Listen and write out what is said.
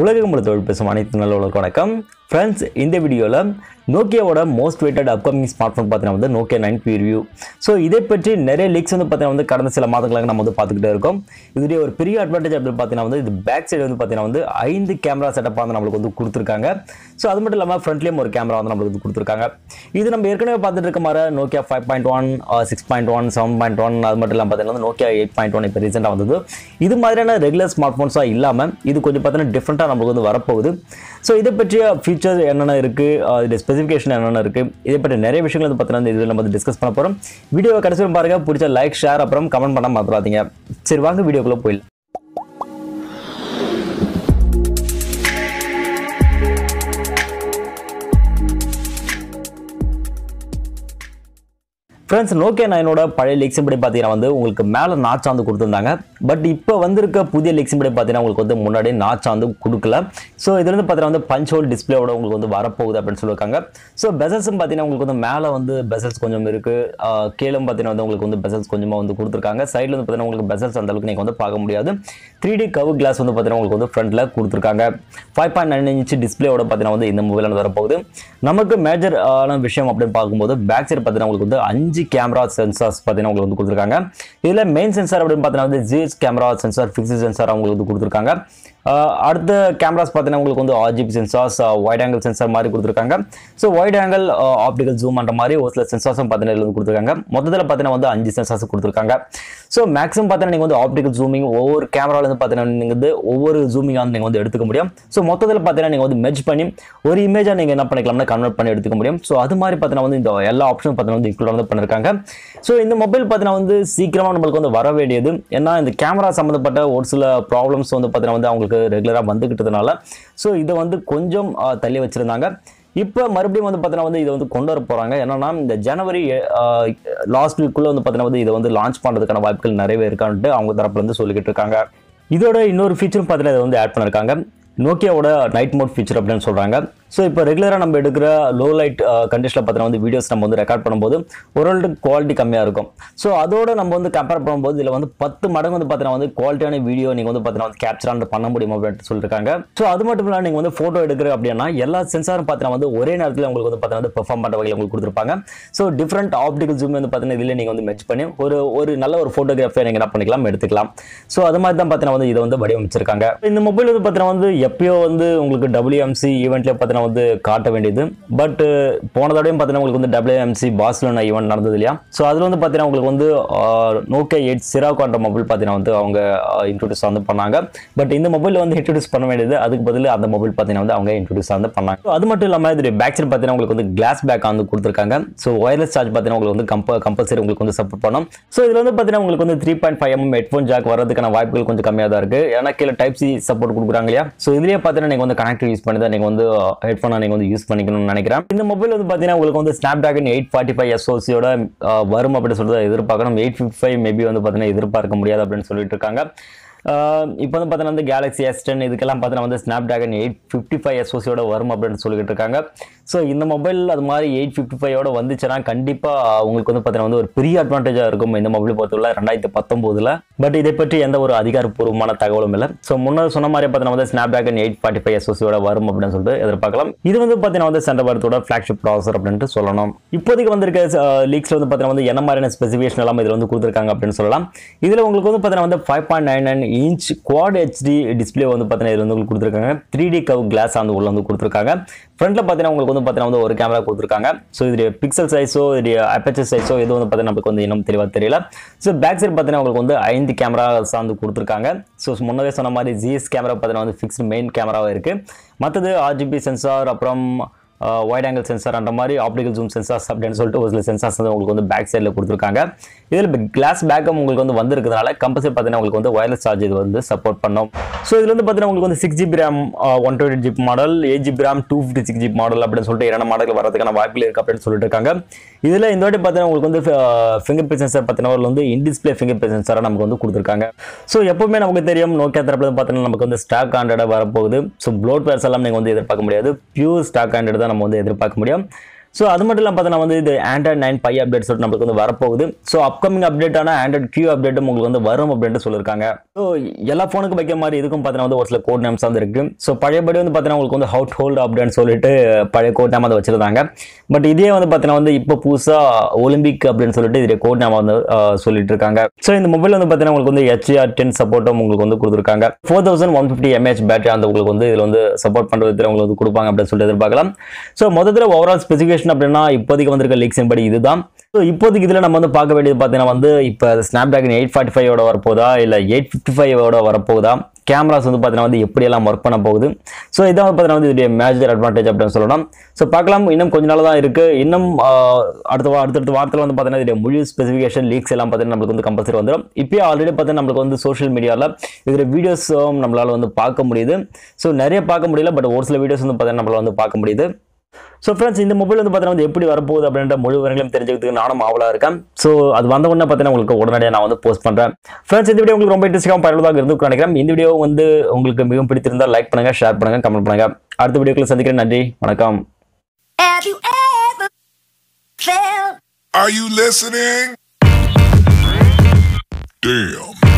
உலகம் முழு பேசும் அனைத்து நல்ல உலக வணக்கம். ஃப்ரெண்ட்ஸ் இந்த வீடியோவில் நோக்கியாவோட most weighted upcoming smart phone பார்த்தீங்கன்னா வந்து நோக்கியா நைன் பி ஸோ இதை பற்றி நிறைய லீக்ஸ் வந்து பார்த்தீங்கன்னா வந்து கடந்த சில மாதங்களாக நம்ம வந்து பார்த்துக்கிட்டே இருக்கோம். இதுடைய ஒரு பெரிய அட்வான்டேஜ் அப்படின்னு பார்த்தீங்கன்னா வந்து இது பேக் சைடு வந்து பார்த்தீங்கன்னா வந்து ஐந்து கேமரா செட்டப்பாக வந்து நம்மளுக்கு வந்து கொடுத்துருக்காங்க. ஸோ அது மட்டும் இல்லாமல் ஃப்ரண்ட்லேயும் ஒரு கேமரா வந்து நம்மளுக்கு வந்து கொடுத்துருக்காங்க. இது நம்ம ஏற்கனவே பார்த்துட்டு இருக்க மாதிரி Nokia five point one six point one seven point one அது மட்டும் இல்லாமல் பார்த்தீங்கன்னா நோக்கியா எயிட் பாயிண்ட் ஒன் இப்போ ரீசெண்டாக வந்தது. இது மாதிரியான ரெகுலர் ஸ்மார்ட் ஃபோன்ஸாக இல்லாமல் இது கொஞ்சம் பார்த்தீங்கன்னா டிஃப்ரெண்ட்டாக நம்மளுக்கு வந்து வரப்போகுது. ஸோ இதை பற்றிய ஃபீச்சர்ஸ் என்னென்ன இருக்குது இது ஸ்பெசிஃபிகேஷன் என்னென்ன இருக்குது இதை பற்றி நிறைய விஷயங்கள் வந்து பார்த்தீங்கன்னா இதில் நம்ம டிஸ்கஸ் பண்ண போகிறோம் வீடியோ கடைசி பாருங்கள் பாருங்க. பிடிச்ச லைக் ஷேர் அப்புறம் கமெண்ட் பண்ண மறந்துடாதீங்க. சரி வாங்க வீடியோக்குள்ளே போயிடலாம். ஃப்ரெண்ட்ஸ் நோக்கியா நைனோட பழைய லீக்ஸின் படி பார்த்தீங்கன்னா வந்து உங்களுக்கு மேலே நாச்சா வந்து கொடுத்துருந்தாங்க. பட் இப்போ வந்திருக்க புதிய லெக்ஸின் படி பார்த்தீங்கன்னா உங்களுக்கு வந்து முன்னாடி நாச்சா வந்து கொடுக்கல. ஸோ இதுலேருந்து பார்த்தீங்கன்னா வந்து பஞ்ச் ஹோல் டிஸ்பிளேவோட உங்களுக்கு வந்து வரப்போகுது அப்படின்னு சொல்லியிருக்காங்க. ஸோ பெசல்ஸும் பார்த்தீங்கன்னா உங்களுக்கு வந்து மேலே வந்து பெசல்ஸ் கொஞ்சம் இருக்குது கீழும் பார்த்தீங்கன்னா வந்து உங்களுக்கு வந்து பெசல்ஸ் கொஞ்சமாக வந்து கொடுத்துருக்காங்க. சைடில் வந்து பார்த்தீங்கன்னா உங்களுக்கு பெசல்ஸ் அந்த அளவுக்கு நீங்கள் வந்து பார்க்க முடியாது. த்ரீ டி கவு கிளாஸ் வந்து பார்த்தீங்கன்னா உங்களுக்கு வந்து ஃப்ரண்ட்டில் கொடுத்துருக்காங்க. ஃபைவ் பாயிண்ட் நைன் இன்ச் டிஸ்பிளேவோட பார்த்தீங்கன்னா வந்து இந்த மொபைல் வந்து வரப்போகுது. நமக்கு மேஜர் ஆன விஷயம் அப்படின்னு பார்க்கும்போது பேக் சைடு பார்த்தீங்கன்னா உங்களுக்கு வந்து அஞ்சு கேமரா சென்சார்ஸ் பார்த்தீங்கன்னா உங்களுக்கு வந்து கொடுத்துருக்காங்க. இதில் மெயின் சென்சார் அப்படின்னு பார்த்தீங்கன்னா வந்து GH camera sensor fix sensor அவங்களுக்கு வந்து கொடுத்துருக்காங்க. அடுத்த கேமராஸ் பார்த்தீங்கன்னா உங்களுக்கு வந்து RGB sensors wide angle sensor மாதிரி கொடுத்துருக்காங்க. So wide angle optical zoom அந்த மாதிரி ஒரு சில சென்சார்ஸும் பார்த்தீங்கன்னா வந்து கொடுத்துருக்காங்க. மொத்தத்தில் பார்த்தீங்கன்னா வந்து அஞ்சு சென்சார்ஸ் கொடுத்துருக்காங்க. ஸோ மேக்ஸிமம் பார்த்தீங்கன்னா நீங்கள் வந்து ஆப்டிகல் ஜூமிங் ஒவ்வொரு கேமராவிலேருந்து பார்த்தீங்கன்னா நீங்கள் வந்து ஒவ்வொரு ஜூமிங் வந்து நீங்கள் வந்து எடுத்துக்க முடியும். ஸோ மொத்தத்தில் பார்த்தீங்கன்னா நீங்கள் வந்து மெர்ஜ் பண்ணி ஒரு இமேஜாக நீங்கள் என்ன பண்ணிக்கலாம்னா கன்வெர்ட் பண்ணி எடுத்துக்க முடியும். ஸோ அது மாதிரி பார்த்தீங்கன்னா வந்து இந்த எல்லா ஆப்ஷனும் பார்த்தீங்கன்னா வந்து இன்க்ளூட் வந்து பண்ணிருக்காங்க. ஸோ இந்த மொபைல் பார்த்தீங்கன்னா வந்து சீக்கிரமாக நம்மளுக்கு வந்து வர வேண்டியது. ஏன்னா இந்த கேமரா சம்மந்தப்பட்ட ஒரு சில ப்ராப்ளம்ஸ் வந்து பார்த்தீங்கன்னா வந்து அவங்களுக்கு ரெகுலராக வந்துக்கிட்டதுனால ஸோ இதை வந்து கொஞ்சம் தள்ளி வச்சிருந்தாங்க. இப்போ மறுபடியும் வந்து பார்த்தீங்கன்னா வந்து இதை வந்து கொண்டு வர போகிறாங்க என்னன்னா இந்த ஜனவரி லாஸ்ட் வீக்குள்ளே வந்து பார்த்தீங்கன்னா வந்து இதை வந்து லான்ச் பண்ணுறதுக்கான வாய்ப்புகள் நிறையவே இருக்கான்ட்டு அவங்க தரப்புலேருந்து சொல்லிக்கிட்டு இருக்காங்க. இதோட இன்னொரு ஃபீச்சரும் பார்த்தீங்கன்னா இதை வந்து ஆட் பண்ணிருக்காங்க. நோக்கியாவோட நைட் மோட் ஃபீச்சர் அப்படின்னு சொல்கிறாங்க ஸோ இப்போ ரெகுலராக நம்ம எடுக்கிற லோ லைட் கண்டிஷனில் பார்த்தீங்கன்னா வந்து வீடியோஸ் நம்ம வந்து ரெக்கார்ட் பண்ணும்போது ஓரளவுக்கு குவாலிட்டி கம்மியாக இருக்கும். ஸோ அதோட நம்ம வந்து கம்பேர் பண்ணும்போது இதில் வந்து பத்து மடங்கு வந்து பார்த்தீங்கன்னா வந்து குவாலிட்டியான வீடியோ நீங்கள் வந்து பார்த்தீங்கன்னா வந்து கேப்சர் பண்ண முடியும் அப்படின்னு சொல்லியிருக்காங்க ஸோ அது மட்டும் இல்லாமல் நீங்கள் வந்து ஃபோட்டோ எடுக்கிற அப்படின்னா எல்லா சென்சாரும் பார்த்தீங்கன்னா வந்து ஒரே நேரத்தில் உங்களுக்கு வந்து பார்த்தீங்கன்னா பெர்ஃபார்ம் பண்ணுற வகையில் உங்களுக்கு கொடுத்துருப்பாங்க. ஸோ டிஃப்ரெண்ட் ஆப்டிகல் ஜூம் வந்து பார்த்தீங்கன்னா இதில் நீங்கள் வந்து மெச் பண்ணி ஒரு ஒரு நல்ல ஒரு ஃபோட்டோகிராஃபியை நீங்கள் என்ன பண்ணிக்கலாம் எடுத்துக்கலாம். ஸோ அது மாதிரி தான் பார்த்தீங்கன்னா வந்து இதை வந்து வடிவமைச்சிருக்காங்க. இந்த மொபைல் வந்து பார்த்தீங்கன்னா வந்து எப்பயோ வந்து உங்களுக்கு டபிள்யூஎம்சி ஈவெண்ட்டில் பார்த்தீங்கன்னா வந்து காட்ட வேண்டியது. பட் uh, போன தடவையும் பார்த்தீங்கன்னா உங்களுக்கு வந்து டபிள்யூஎம்சி பார்சலோனா ஈவெண்ட் நடந்தது இல்லையா? ஸோ அதில் வந்து பார்த்தீங்கன்னா உங்களுக்கு வந்து uh, நோக்கியா எயிட் சிராகோன்ற மொபைல் பார்த்தீங்கன்னா வந்து அவங்க uh, இன்ட்ரடியூஸ் வந்து பண்ணாங்க. பட் இந்த மொபைல் வந்து இன்ட்ரடியூஸ் பண்ண வேண்டியது அதுக்கு பதில் அந்த மொபைல் பார்த்தீங்கன்னா வந்து அவங்க இன்ட்ரடியூஸ் வந்து பண்ணாங்க. அது மட்டும் இல்லாமல் இது பேக் சைடு பார்த்தீங்கன்னா உங்களுக்கு வந்து கிளாஸ் பேக் வந்து கொடுத்துருக்காங்க. ஸோ ஒயர்லெஸ் சார்ஜ் பார்த்தீங்கன்னா உங்களுக்கு வந்து கம்ப கம்பல்சரி உங்களுக்கு வந்து சப்போர்ட் பண்ணும். ஸோ இதில் வந்து பார்த்தீங்கன்னா உங்களுக்கு வந்து three point five M headphone jack வரதுக்கான வாய்ப்புகள் கொஞ்சம் கம்மியாக தான் இருக்குது ஏன்னா கீழே டைப் சி சப்போர்ட் கொடுக்குறாங்க இல்லையா? ஸோ இதுலேயே பார்த்தீங்கன்னா நீங்கள் வந்து கனெக்ட் யூஸ் பண்ணி தான் நீங்கள் வந்து ஹெட்ஃபோனை நீங்கள் வந்து யூஸ் பண்ணிக்கணும்னு நினைக்கிறேன். இந்த மொபைல் வந்து பார்த்தீங்கன்னா உங்களுக்கு வந்து snap dragon eight forty five எஸ்ஓசியோட வரும் அப்படின்னு சொல்லிட்டு எதிர்பார்க்கணும். எயிட் ஃபிஃப்டி ஃபைவ் மேபி வந்து பார்த்தீங்கன்னா எதிர்பார்க்க முடியாது அப்படின்னு சொல்லிட்டு இருக்காங்க. இப்போ வந்து பார்த்தீங்கன்னா வந்து கேலக்ஸி எஸ் டென் இதுக்கெல்லாம் பார்த்தீங்கன்னா வந்து snap dragon eight fifty five எஸ்ஓசியோட வரும் அப்படின்னு சொல்லிட்டு இருக்காங்க. ஸோ இந்த மொபைல் அது மாதிரி எயிட் ஃபிஃப்டி ஃபைவோட வந்துச்சுன்னா கண்டிப்பாக உங்களுக்கு வந்து பார்த்தீங்கன்னா வந்து ஒரு பெரிய அட்வான்டேஜாக இருக்கும் இந்த மொபைல் பொறுத்தவரை ரெண்டாயிரத்தி பத்தொம்போதில். பட் இதை பற்றி எந்த ஒரு அதிகாரப்பூர்வமான தகவலும் இல்லை. ஸோ முன்னர் சொன்ன மாதிரி பார்த்தீங்கன்னா வந்து snap dragon eight forty five எஸ்ஓசியோட வரும் அப்படின்னு சொல்லிட்டு எதிர்பார்க்கலாம். இது வந்து பார்த்தீங்கன்னா வந்து சென்ற வாரத்தோட ஃப்ளாக்ஷிப் ப்ராசர் அப்படின்ட்டு சொல்லணும். இப்போதைக்கு வந்திருக்க uh, லீக்ஸில் வந்து பார்த்தீங்கன்னா வந்து என்ன மாதிரியான ஸ்பெசிஃபிகேஷன் எல்லாம் இதில் வந்து கொடுத்துருக்காங்க அப்படின்னு சொல்லலாம். இதில் உங்களுக்கு வந்து பார்த்தீங்கன்னா வந்து five point nine nine inch quad HD display வந்து பார்த்தீங்கன்னா இதில் வந்து உங்களுக்கு கொடுத்துருக்காங்க. த்ரீ டி கவ் கிளாஸ் வந்து உள்ள வந்து கொடுத்துருக்காங்க. ஃப்ரண்ட்டில் பார்த்தீங்கன்னா உங்களுக்கு வந்து பார்த்தீங்கன்னா வந்து ஒரு கேமரா கொடுத்துருக்காங்க. ஸோ இது பிக்சல் சைஸோ இது அப்பச்சர் சைஸோ இது வந்து பார்த்தீங்கன்னா நமக்கு வந்து இன்னும் தெளிவாக தெரியல. ஸோ பேக் சைடு பார்த்தீங்கன்னா உங்களுக்கு வந்து ஐந்து கேமரா சார்ந்து கொடுத்துருக்காங்க. ஸோ முன்னதே சொன்ன மாதிரி ஜிஎஸ் கேமரா பார்த்தீங்கன்னா வந்து ஃபிக்ஸ்டு மெயின் கேமராவாக இருக்குது மற்றது ஆர்ஜிபி சென்சார் அப்புறம் ஒயிட் ஆங்கிள் சென்சார் அந்த மாதிரி ஆப்டிகல் ஜூம் சென்சார்ஸ் அப்படின்னு சொல்லிட்டு ஒரு சில சென்சார்ஸ் வந்து உங்களுக்கு வந்து பேக் சைடில் கொடுத்துருக்காங்க. இதில் கிளாஸ் பேக்கம் உங்களுக்கு வந்து வந்திருக்கிறதுனால கம்பல்சரி பார்த்தீங்கன்னா உங்களுக்கு வந்து ஒயர்லெஸ் சார்ஜ் இது வந்து சப்போர்ட் பண்ணோம். ஸோ இதில் வந்து பார்த்தீங்கன்னா உங்களுக்கு வந்து six GB RAM one twenty GB model eight GB RAM two fifty six GB model அப்படின்னு சொல்லிட்டு இரண்டு மாடல் வரதுக்கான வாய்ப்புகள் இருக்குது அப்படின்னு சொல்லிட்டு இருக்காங்க. இதில் இந்த வாட்டி பார்த்தீங்கன்னா உங்களுக்கு வந்து ஃபிங்கர் பிரிண்ட் சென்சார் பார்த்தீங்கன்னா வந்து இன் டிஸ்பிளே ஃபிங்கர் பிரிண்ட் சென்சாராக நமக்கு வந்து கொடுத்துருக்காங்க. ஸோ எப்பவுமே நமக்கு தெரியும் நோக்கியா தரப்பில் பார்த்தீங்கன்னா நமக்கு வந்து ஸ்டாக் ஆண்ட்ராய்டாக வரப்போகுது. ஸோ ப்ளோட் பேர்ஸ் எல்லாம் நீங்கள் வந்து எதிர்பார்க்க முடியாது. பியூர் ஸ்டாக் ஆண்ட்ராய்டு தான் நம்ம வந்து எதிர்பார்க்க முடியும். ஸோ அது மட்டும் இல்லாமல் பார்த்தீங்கன்னா வந்து இது ஆண்ட்ராய்ட் நைன் பை அப்டேட் சொல்லிட்டு நம்மளுக்கு வந்து வரப்போகுது. ஸோ அப்கமிங் அப்டேட்டான ஆண்ட்ராய்ட் கியூ அப்டேட்டும் உங்களுக்கு வந்து வரும் அப்படின்ட்டு சொல்லியிருக்காங்க ஸோ எல்லா ஃபோனுக்கும் வைக்க மாதிரி இதுக்கும் பார்த்தீங்கன்னா வந்து ஒரு சில கோட் நேம்ஸ் வந்து இருக்குது ஸோ பழையபடி வந்து பார்த்தீங்கன்னா உங்களுக்கு வந்து ஹவுட் ஹோல்டு அப்படின்னு சொல்லிட்டு பழைய கோட் நேம் அதை வச்சுருந்தாங்க. பட் இதே வந்து பார்த்தீங்கன்னா வந்து இப்போ புதுசாக ஒலிம்பிக் அப்படின்னு சொல்லிட்டு இதே கோட் நேம் வந்து சொல்லிட்டு இருக்காங்க. ஸோ இந்த மொபைல் வந்து பார்த்தீங்கன்னா உங்களுக்கு வந்து ஹெச்ஆர் டென் சப்போர்ட்டும் உங்களுக்கு வந்து கொடுத்துருக்காங்க. Four thousand one fifty mAh battery அந்த உங்களுக்கு வந்து இதில் வந்து சப்போர்ட் பண்ணுறது உங்களுக்கு வந்து கொடுப்பாங்க அப்படின்னு சொல்லிட்டு எதிர்பார்க்கலாம். ஸோ மொத்தத்தில் ஓவரால் ஸ்பெசிஃபிகேஷன் அப்படின்னா இப்போதைக்கு வந்திருக்க லீக்ஸின் படி இதுதான். ஸோ இப்போதைக்கு இதில் நம்ம வந்து பார்க்க வேண்டியது பார்த்தீங்கன்னா வந்து இப்போ ஸ்னாப் டிராகன் எயிட் ஃபார்ட்டி ஃபைவோட வரப்போதா இல்லை எயிட் ஃபிஃப்டி ஃபைவோட வரப்போகுதா? கேமராஸ் வந்து பார்த்தீங்கன்னா வந்து எப்படியெல்லாம் ஒர்க் பண்ண போகுது? ஸோ இதான் பார்த்தீங்கன்னா வந்து இதோடைய மேஜர் அட்வான்டேஜ் அப்படின்னு சொல்லலாம் ஸோ பார்க்கலாம். இன்னும் கொஞ்ச நாள் தான் இருக்குது இன்னும் ஆஹ், அடுத்த அடுத்தடுத்த வாரத்தில் வந்து பார்த்தீங்கன்னா இதோடைய முழு ஸ்பெசிஃபிகேஷன் லீக்ஸ் எல்லாம் பார்த்தீங்கன்னா நம்மளுக்கு வந்து கம்பல்சரி வந்துடும் இப்போயே ஆல்ரெடி பார்த்தீங்கன்னா நம்மளுக்கு வந்து சோஷியல் மீடியாவில் இதோட வீடியோஸும் நம்மளால் வந்து பார்க்க முடியுது. ஸோ நிறைய பார்க்க முடியல பட் ஒரு சில வீடியோஸ் வந்து பார்த்தீங்கன்னா நம்மளால் வந்து பார்க்க முடியுது. ஸோ ஃப்ரெண்ட்ஸ் இந்த மொபைல் வந்து பார்த்தீங்கன்னா வந்து எப்படி வரப்போகுது அப்படின்ற முழு விவரங்களையும் தெரிஞ்சுக்கிறதுக்கு நானும் ஆவலாக இருக்கேன். ஸோ அது வந்த உடனே பார்த்தீங்கன்னா உங்களுக்கு உடனடியாக நான் வந்து போஸ்ட் பண்ணுறேன் ஃப்ரெண்ட்ஸ் இந்த வீடியோ உங்களுக்கு ரொம்ப இன்ட்ரெஸ்டிங்காக பயனுள்ளதாக இருந்து நினைக்கிறேன். இந்த வீடியோ வந்து உங்களுக்கு மிகவும் பிடித்திருந்தால் லைக் பண்ணுங்க ஷேர் பண்ணுங்க கமெண்ட் பண்ணுங்க. அடுத்த வீடியோக்களை சந்திக்கிறேன். நன்றி வணக்கம். Are you listening? Damn.